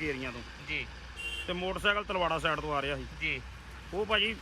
ਗੇਰੀਆਂ ਤੋਂ। ਜੀ। ਤੇ ਮੋਟਰਸਾਈਕਲ ਤਲਵਾੜਾ ਸਾਈਡ ਤੋਂ ਆ ਰਿਹਾ ਸੀ। ਜੀ। ਉਹ ਭਾਜੀ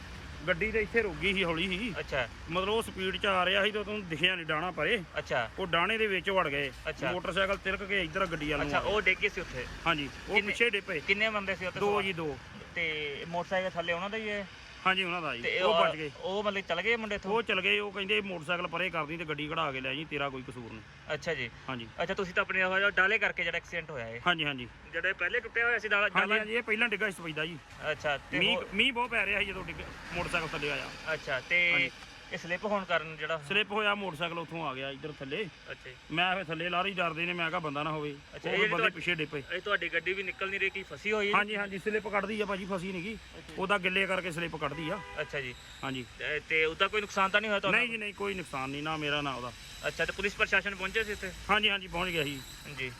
ਗੱਡੀ ਤੇ ਇੱਥੇ ਰੁਕ ਗਈ ਸੀ ਹੌਲੀ ਸੀ। ਅੱਛਾ। ਮਤਲਬ ਉਹ ਸਪੀਡ 'ਚ ਆ ਰਿਹਾ ਸੀ ਤੇ ਉਹਨੂੰ ਦਿਖਿਆ ਨਹੀਂ ਡਾਣਾ ਪਰੇ। ਅੱਛਾ। ਉਹ ਡਾਣੇ ਦੇ ਵਿੱਚ ਵੜ ਗਏ। ਅੱਛਾ। ਮੋਟਰਸਾਈਕਲ ਤਿਲਕ ਕੇ ਇੱਧਰ ਗੱਡੀ ਵੱਲ ਨੂੰ ਅੱਛਾ ਉਹ ਡਿੱਗੇ ਸੀ ਉੱਥੇ। ਹਾਂਜੀ ਉਹ ਕਿੰਨੇ- ਪਿੱਛੇ ਡਿੱਪੇ ਕਿੰਨੇ ਬੰਦੇ ਸੀ ਉੱਥੇ ਦੋ? ਜੀ ਦੋ। ਤੇ ਮੋਟਰਸਾਈਕਲ ਥੱਲੇ ਉਹਨਾਂ ਦਾ ਹੀ ਹੈ? ਹਾਂਜੀ ਉਹਨਾਂ ਦਾ ਜੀ। ਤੇ ਉਹ ਬਚ ਗਏ। ਉਹ ਮਤਲਬ ਚਲ ਗਏ ਮੁੰਡੇ ਉਹ ਚਲ ਗਏ ਉਹ ਕਹਿੰਦੇ ਮੋਟਰਸਾਈਕਲ ਪਰੇ ਕਰਦੀ ਤੇ ਗੱਡੀ ਕਢਾ ਕੇ ਲੈ ਜੀ ਤੇਰਾ ਕੋਈ ਕਸੂਰ ਨਹੀਂ। ਅੱਛਾ ਜੀ। ਹਾਂਜੀ। ਅੱਛਾ ਤੁਸੀਂ ਤਾਂ ਆਪਣੇ ਉਹ ਡਾਲੇ ਕਰਕੇ ਜਿਹੜਾ ਐਕਸੀਡੈਂਟ ਹੋਇਆ ਹੈ ਹਾਂਜੀ ਹਾਂਜੀ। ਜਿਹੜੇ ਪਹਿਲੇ ਟੁੱਟਿਆ ਹੋਇਆ ਸੀ ਡਾਲਾ ਹਾਂਜੀ ਹਾਂਜੀ ਇਹ ਪਹਿਲਾਂ ਡਿੱਗਾ ਸੀ ਸਪੈਦਾ ਜੀ। ਅੱਛਾ ਤੇ ਮੀਂਹ ਮੀਂਹ ਬਹੁਤ ਪੈ ਰਿਹਾ ਸੀ ਜਦੋਂ ਡਿੱਗ ਮੋਟਰਸਾਈਕਲ ਥੱਲੇ ਆਇਆ। ਅੱਛਾ ਤੇ। ਇਹ ਸਲਿੱਪ ਹੋਣ ਕਾਰਨ ਜਿਹੜਾ ਸਲਿੱਪ ਹੋਇਆ ਮੋਟਰਸਾਈਕਲ ਉੱਥੋਂ ਆ ਗਿਆ ਇੱਧਰ ਥੱਲੇ। ਅੱਛਾ ਜੀ। ਮੈਂ ਫੇ ਥੱਲੇ ਲਾਰੀ ਡਰਦੇ ਨੇ ਮੈਂ ਕਿਹਾ ਬੰਦਾ ਨਾ ਹੋਵੇ ਅੱਛਾ, ਉਹ ਇਹ ਬੰਦੇ ਤੁਹਾਡੀ- ਪਿੱਛੇ ਡਿੱਪੇ। ਇਹ ਤੁਹਾਡੀ ਗੱਡੀ ਵੀ ਨਿਕਲ ਨਹੀਂ ਰਹੀ ਕੀ ਫਸੀ ਹੋਈ ਹੈ ਹਾਂਜੀ ਹਾਂਜੀ ਸਲਿੱਪ ਕੱਢਦੀ ਆ ਭਾਜੀ ਫਸੀ ਨਹੀਂਗੀ ਉਹਦਾ ਗਿੱਲੇ ਕਰਕੇ ਸਲਿੱਪ ਕੱਢਦੀ ਆ। ਅੱਛਾ ਜੀ। ਹਾਂਜੀ। ਤੇ- ਤੇ ਉਹਦਾ ਕੋਈ ਨੁਕਸਾਨ ਤਾਂ ਨਹੀਂ ਹੋਇਆ ਤੁਹਾਨੂੰ ਨਹੀਂ ਜੀ ਨਹੀਂ ਕੋਈ ਨੁਕਸਾਨ ਨਹੀਂ ਨਾ ਮੇਰਾ ਨਾ ਉਹਦਾ। ਅੱਛਾ ਤੇ ਪੁਲਿਸ ਪ੍ਰਸ਼ਾਸਨ ਪਹੁੰਚੇ ਸੀ ਇੱਥੇ? ਹਾਂਜੀ ਹਾਂਜੀ ਪਹੁੰਚ ਗਿਆ ਸੀ। ਜੀ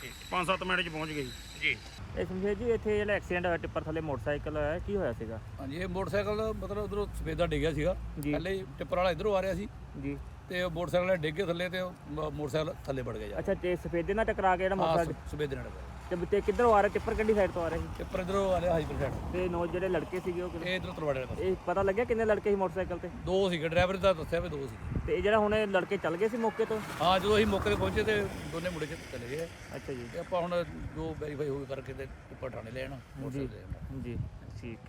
ਠੀਕ। 5-7 ਮਿੰਟ 'ਚ ਪਹੁੰਚ ਗਏ ਸੀ ਜੀ। ਇਹ ਸਮਝੇ ਜੀ ਇੱਥੇ ਜਿਹੜਾ ਐਕਸੀਡੈਂਟ ਹੋਇਆ ਟਿੱਪਰ ਥੱਲੇ ਮੋਟਰਸਾਈਕਲ ਹੋਇਆ ਕੀ ਹੋਇਆ ਸੀਗਾ? ਹਾਂਜੀ ਇਹ ਮੋਟਰਸਾਈਕਲ ਮਤਲਬ ਉਧਰੋਂ ਸਫੇਦਾ ਡਿੱਗਿਆ ਸੀਗਾ। ਜੀ। ਪਹਿਲੇ ਹੀ ਟਿੱਪਰ ਵਾਲਾ ਇਧਰੋਂ ਆ ਰਿਹਾ ਸੀ। ਜੀ। ਤੇ ਉਹ ਮੋਟਰਸਾਈਕਲ ਵਾਲਾ ਡਿੱਗ ਕੇ ਥੱਲੇ ਤੇ ਉਹ ਮ- ਮੋਟਰਸਾਈਕਲ ਥੱਲੇ ਵੜ ਗਿਆ ਜਾ ਅੱਛਾ ਤੇ ਸਫੇਦੇ ਨਾਲ ਟਕਰਾ ਕੇ ਜਿਹੜਾ ਹਾਂ ਮੋਟਰਸਾਈਕਲ ਸਫੇਦੇ ਨਾਲ ਡਿੱਗਾ। ਤੇ ਤੇ ਕਿੱਧਰੋਂ ਆ ਰਿਹਾ? ਟਿੱਪਰ ਕਿਹੜੀ ਸਾਈਡ ਤੋਂ ਆ ਰਿਹਾ ਸੀ? ਟਿੱਪਰ ਇਧਰੋਂ ਆ ਰਿਹਾ ਹਾਈਪਰ ਸਾਈਡ। ਤੇ ਨੌ ਜਿਹੜੇ ਲੜਕੇ ਸੀਗੇ ਉਹ ਕਿਹੜੇ? ਇਹ ਇਧਰੋਂ ਤਰਵਾੜੇ ਪਾਸੇ ਇਹ ਪਤਾ ਲੱਗਿਆ ਕਿੰਨੇ ਲੜਕੇ ਸੀ ਮੋਟਰਸਾਈਕਲ ਤੇ? ਦੋ ਸੀਗੇ ਡਰਾਈਵਰ ਦਾ ਦੱਸਿਆ ਵੀ ਦੋ ਸੀ ਤੇ ਇਹ ਜਿਹੜਾ ਹੁਣ ਇਹ ਲੜਕੇ ਚੱਲ ਗਏ ਸੀ ਮੌਕੇ ਤੋਂ? ਹਾਂ ਜਦੋਂ ਅਸੀਂ ਮੌਕੇ ਤੇ ਪਹੁੰਚੇ ਤੇ ਦੋਨੇ ਮੁੜ ਚਲੇ ਗਏ। ਅੱਛਾ ਜੀ। ਤੇ ਆਪਾਂ ਹੁਣ ਜੋ ਵੈਰੀਫਾਈ ਹੋ ਕਰਕੇ ਤੇ ਉੱਪਰ ਥਾਣੇ ਮੋਟਰਸਾਈਕਲ। ਜੀ ਠੀਕ ਹੈ।